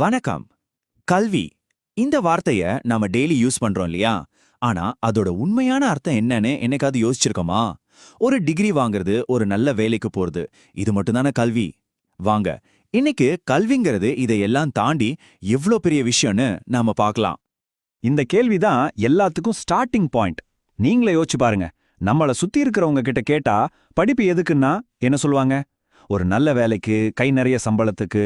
வணக்கம். கல்வி இந்த வார்த்தைய நாம டெய்லி யூஸ் பண்றோம் இல்லையா? ஆனா அதோட உண்மையான அர்த்தம் என்னன்னு என்னைக்காவது யோசிச்சிருக்கோமா? ஒரு டிகிரி வாங்குறது ஒரு நல்ல வேலைக்கு போறது இது மட்டும்தானே கல்வி? வாங்க இன்னைக்கு கல்விங்கிறது இதையெல்லாம் தாண்டி எவ்ளோ பெரிய விஷயம்னு நாம பார்க்கலாம். இந்த கேள்விதான் எல்லாத்துக்கும் ஸ்டார்டிங் பாயிண்ட் நீங்களே யோசிச்சு பாருங்க. நம்மள சுத்தி இருக்கிறவங்க கிட்ட கேட்டா படிப்பு எதுக்குன்னா என்ன சொல்லுவாங்க? ஒரு நல்ல வேலைக்கு கை நிறைய சம்பளத்துக்கு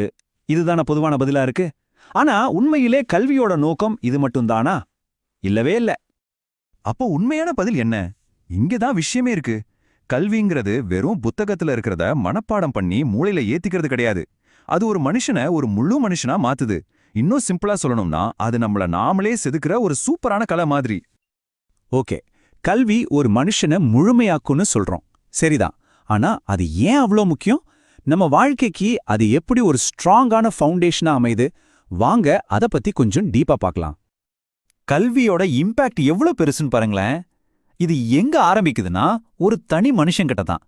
இதுதான பொதுவான பதிலா இருக்கு? ஆனா உண்மையிலே கல்வியோட நோக்கம் இது மட்டும்தானா? இல்லவே இல்ல. அப்போ உண்மையான பதில் என்ன? இங்கதான் விஷயமே இருக்கு. கல்விங்கிறது வெறும் புத்தகத்துல இருக்கிறத மனப்பாடம் பண்ணி மூளையில ஏத்திக்கிறது கிடையாது. அது ஒரு மனுஷனை ஒரு முழு மனுஷனா மாத்துது. இன்னும் சிம்பிளா சொல்லணும்னா அது நம்மள நாமளே செதுக்குற ஒரு சூப்பரான கலை மாதிரி. ஓகே. கல்வி ஒரு மனுஷனை முழுமையாக்கும்னு சொல்றோம். சரிதான். ஆனா அது ஏன் அவ்வளோ முக்கியம்? நம்ம வாழ்க்கைக்கு அது எப்படி ஒரு ஸ்ட்ராங்கான ஃபவுண்டேஷனா அமையுது? வாங்க அத பத்தி கொஞ்சம் டீப்பா பார்க்கலாம். கல்வியோட இம்பேக்ட் எவ்ளோ பெருசுன்னு பாருங்களேன். இது எங்க ஆரம்பிக்குதுன்னா ஒரு தனி மனுஷங்கிட்ட தான்.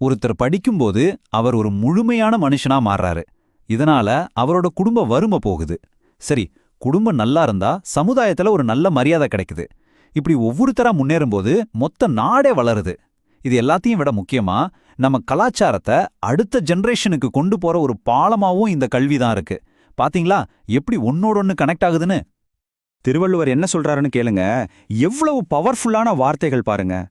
ஒருத்தர் படிக்கும்போது அவர் ஒரு முழுமையான மனுஷனா மாறுறாரு. இதனால அவரோட குடும்ப வறுமை போகுது. சரி குடும்பம் நல்லா இருந்தா சமுதாயத்துல ஒரு நல்ல மரியாதை கிடைக்குது. இப்படி ஒவ்வொருத்தரா முன்னேறும்போது மொத்த நாடே வளருது. இது எல்லாத்தையும் விட முக்கியமா நம்ம கலாச்சாரத்தை அடுத்த ஜென்ரேஷனுக்கு கொண்டு போற ஒரு பாலமாவும் இந்த கல்வி தான் இருக்கு. பாத்தீங்களா? எப்படி ஒன்னோட ஒன்னு கனெக்ட் ஆகுதுன்னு? திருவள்ளுவர் என்ன சொல்றாருன்னு கேளுங்க. எவ்வளவு பவர்ஃபுல்லான வார்த்தைகள் பாருங்க.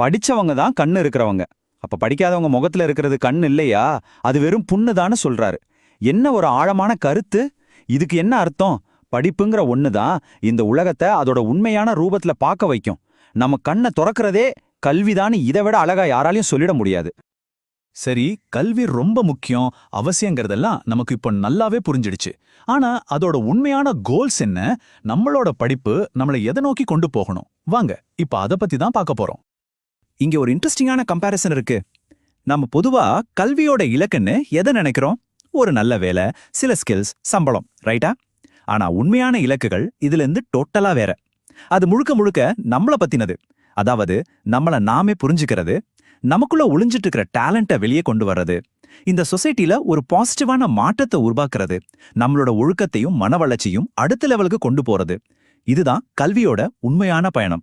படிச்சவங்க தான் கண்ணு இருக்கிறவங்க. அப்ப படிக்காதவங்க முகத்துல இருக்கிறது கண் இல்லையா? அது வெறும் புண்ணுதான்னு சொல்றாரு. என்ன ஒரு ஆழமான கருத்து? இதுக்கு என்ன அர்த்தம்? படிப்புங்கிற ஒண்ணுதான் இந்த உலகத்தை அதோட உண்மையான ரூபத்துல பார்க்க வைக்கும். நம்ம கண்ணை துறக்கிறதே கல்விதான்னு இதை விட அழகா யாராலையும் சொல்லிட முடியாது. சரி கல்வி ரொம்ப முக்கியம் அவசியங்கிறதெல்லாம் நமக்கு இப்போ நல்லாவே புரிஞ்சிடுச்சு. ஆனா அதோட உண்மையான கோல்ஸ் என்ன நம்மளோட படிப்பு நம்மளை எதை நோக்கி கொண்டு போகணும்? வாங்க இப்ப அத பத்தி தான் பார்க்க போறோம். இங்க ஒரு இன்ட்ரெஸ்டிங்கான கம்பேரிசன் இருக்கு. நம்ம பொதுவா கல்வியோட இலக்குன்னு எதை நினைக்கிறோம்? ஒரு நல்ல வேலை சில ஸ்கில்ஸ் சம்பளம் ரைட்டா ஆனா உண்மையான இலக்குகள் இதுல இருந்து டோட்டலா வேற. அது முழுக்க முழுக்க நம்மள பத்தினது. அதாவது நம்மள நாமே புரிஞ்சுக்கிறது நமக்குள்ள ஒளிஞ்சிட்டு இருக்கிற டேலண்ட்டை வெளியே கொண்டு வர்றது இந்த சொசைட்டில ஒரு பாசிட்டிவான மாற்றத்தை உருவாக்குறது நம்மளோட ஒழுக்கத்தையும் மன வளர்ச்சியும் அடுத்த லெவலுக்கு கொண்டு போறது. இதுதான் கல்வியோட உண்மையான பயணம்.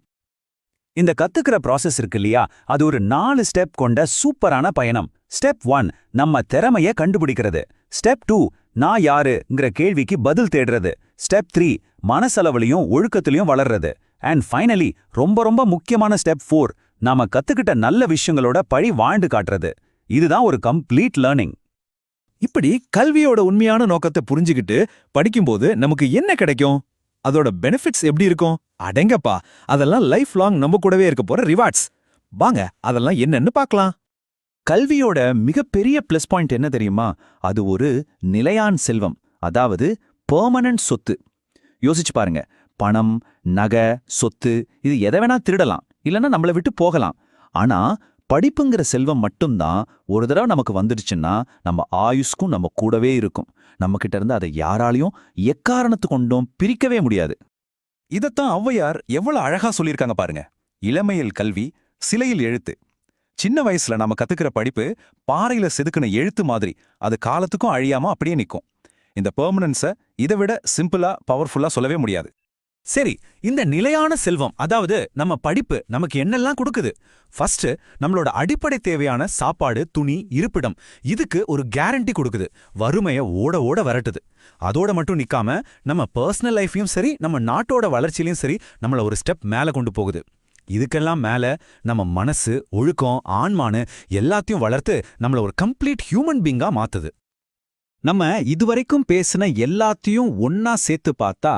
இந்த கத்துக்கிற ப்ராசஸ் இருக்கு இல்லையா? அது ஒரு நாலு ஸ்டெப் கொண்ட சூப்பரான பயணம். ஸ்டெப் ஒன் நம்ம திறமைய கண்டுபிடிக்கிறது. ஸ்டெப் டூ நான் யாருங்கிற கேள்விக்கு பதில் தேடுறது. ஸ்டெப் த்ரீ மனசளவுலையும் ஒழுக்கத்திலையும் வளர்றது. அண்ட் ஃபைனலி ரொம்ப ரொம்ப முக்கியமான ஸ்டெப் ஃபோர் நாம கத்துக்கிட்ட நல்ல விஷயங்களோட பழி வாழ்ந்து காட்டுறது. இதுதான் ஒரு கம்ப்ளீட் லேர்னிங் இப்படி கல்வியோட உண்மையான நோக்கத்தை புரிஞ்சுக்கிட்டு படிக்கும்போது நமக்கு என்ன கிடைக்கும்? அதோட பெனிஃபிட்ஸ் எப்படி இருக்கும்? அடங்கப்பா அதெல்லாம் லைஃப் லாங் நம்ம கூடவே இருக்க போற ரிவார்ட்ஸ் வாங்க அதெல்லாம் என்னன்னு பார்க்கலாம். கல்வியோட மிகப்பெரிய ப்ளஸ் பாயிண்ட் என்ன தெரியுமா? அது ஒரு நிலையான் செல்வம் அதாவது பெர்மனன்ட் சொத்து. யோசிச்சு பாருங்க பணம் நகை சொத்து இது எதை வேணா திருடலாம். இல்லைன்னா நம்மளை விட்டு போகலாம். ஆனா படிப்புங்கிற செல்வம் மட்டும்தான் ஒரு தடவை நமக்கு வந்துடுச்சுன்னா நம்ம ஆயுஷ்க்கும் நம்ம கூடவே இருக்கும். நம்மகிட்ட இருந்து அதை யாராலையும் எக்காரணத்து கொண்டும் பிரிக்கவே முடியாது. இதத்தான் ஔவையார் எவ்வளோ அழகா சொல்லியிருக்காங்க பாருங்க. இளமையில் கல்வி சிலையில் எழுத்து. சின்ன வயசுல நாம கத்துக்கிற படிப்பு பாறையில செதுக்குன எழுத்து மாதிரி. அது காலத்துக்கும் அழியாம அப்படியே நிக்கும். இந்த பெர்மனன்ஸ இதை விட சிம்பிளா பவர்ஃபுல்லா சொல்லவே முடியாது. சரி இந்த நிலையான செல்வம் அதாவது நம்ம படிப்பு நமக்கு என்னெல்லாம் கொடுக்குது? ஃபர்ஸ்ட் நம்மளோட அடிப்படை தேவையான சாப்பாடு துணி இருப்பிடம் இதுக்கு ஒரு கேரண்டி கொடுக்குது. வறுமைய ஓட ஓட வரட்டுது. அதோட மட்டும் நிக்காம நம்ம பர்சனல் லைஃபையும் சரி நம்ம நாட்டோட வளர்ச்சியிலையும் சரி நம்மள ஒரு ஸ்டெப் மேல கொண்டு போகுது. இதுக்கெல்லாம் மேல நம்ம மனசு ஒழுக்கம் ஆன்மானு எல்லாத்தையும் வளர்த்து நம்மள ஒரு கம்ப்ளீட் ஹியூமன் பீங்கா மாத்துது. நம்ம இதுவரைக்கும் பேசின எல்லாத்தையும் ஒன்னா சேர்த்து பார்த்தா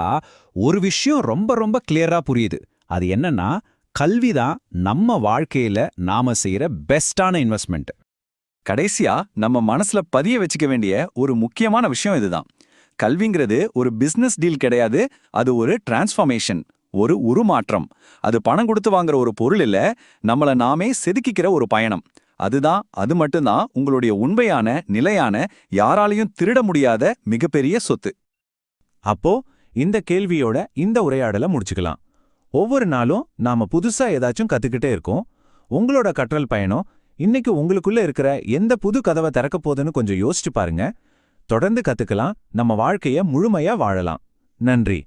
ஒரு விஷயம் ரொம்ப ரொம்ப கிளியரா புரியுது. அது என்னன்னா கல்விதான் நம்ம வாழ்க்கையில நாம செய்யற பெஸ்டான இன்வெஸ்ட்மெண்ட் கடைசியா நம்ம மனசுல பதிய வச்சுக்க வேண்டிய ஒரு முக்கியமான விஷயம் இதுதான். கல்விங்கிறது ஒரு பிசினஸ் டீல் கிடையாது அது ஒரு டிரான்ஸ்ஃபார்மேஷன் ஒரு உருமாற்றம். அது பணம் கொடுத்து வாங்குற ஒரு பொருள் இல்ல நம்மள நாமே செதுக்கிக்கிற ஒரு பயணம். அதுதான் அது மட்டும்தான் உங்களுடைய உண்மையான நிலையான யாராலையும் திருட முடியாத மிகப்பெரிய சொத்து. அப்போ இந்த கேள்வியோட இந்த உரையாடலை முடிச்சுக்கலாம். ஒவ்வொரு நாளும் நாம புதுசா ஏதாச்சும் கத்துக்கிட்டே இருக்கோம். உங்களோட கற்றல் பயணம் இன்னைக்கு உங்களுக்குள்ள இருக்கிற எந்த புது கதவை திறக்க போதுன்னு கொஞ்சம் யோசிச்சு பாருங்க. தொடர்ந்து கத்துக்கலாம் நம்ம வாழ்க்கைய முழுமையா வாழலாம். நன்றி.